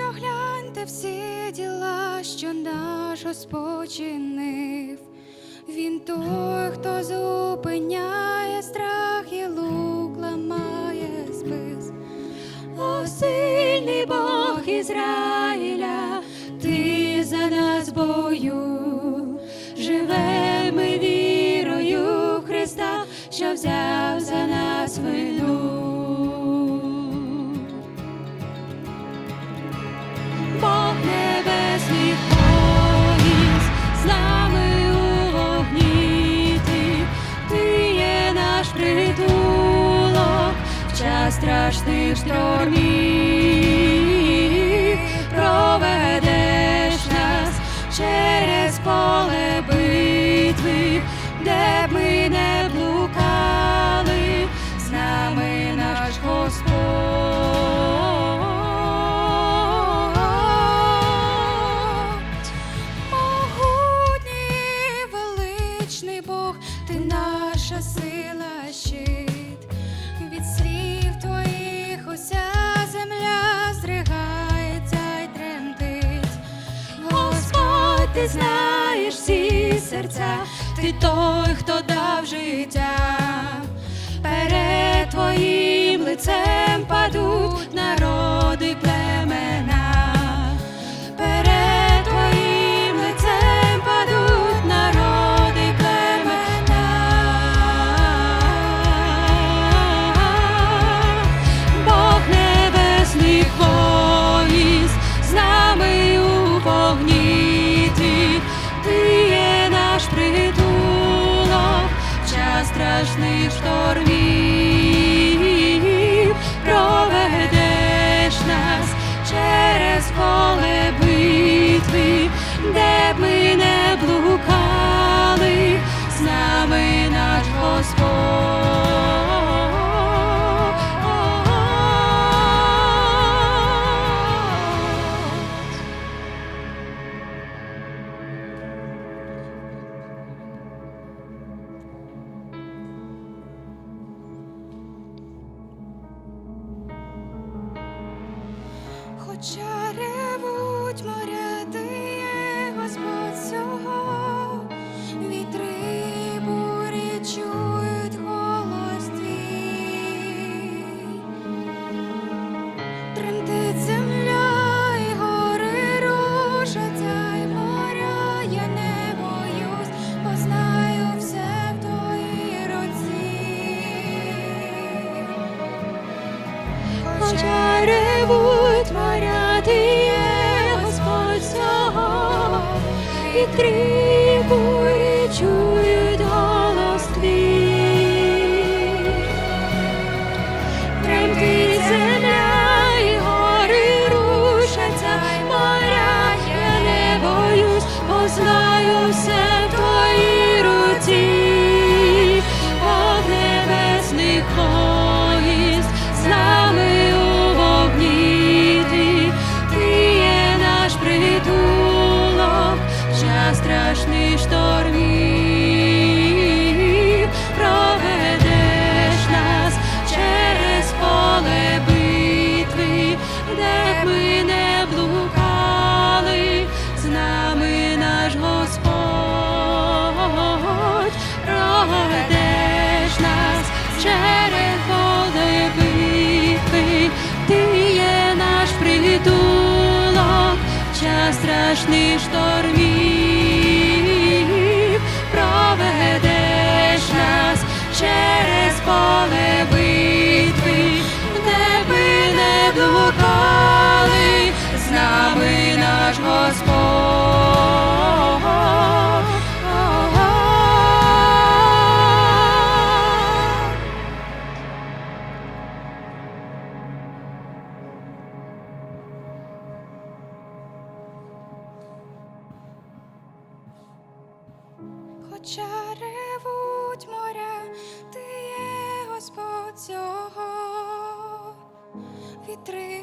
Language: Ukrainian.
Та гляньте всі діла, що наш Господь чинив. Він той, хто зупиняє страх і лук ламає спис. О, сильний Бог Ізраїля, ти за нас бою, штормів, проведеш нас через поле битви, де б ми не блукали, з нами наш Господь. Могутній величний Бог, ти наша ти знаєш всі серця, ти той, хто дав життя. Перед твоїм лицем падуть народи Хоча вітри бурі чують голос і гори рушаться, моря не боюсь, бо знаю все страшних штормів, проведеш нас через поле битви, де би не блукали, з нами наш Господь. Хоча ревуть моря, ти є Господь цього, вітри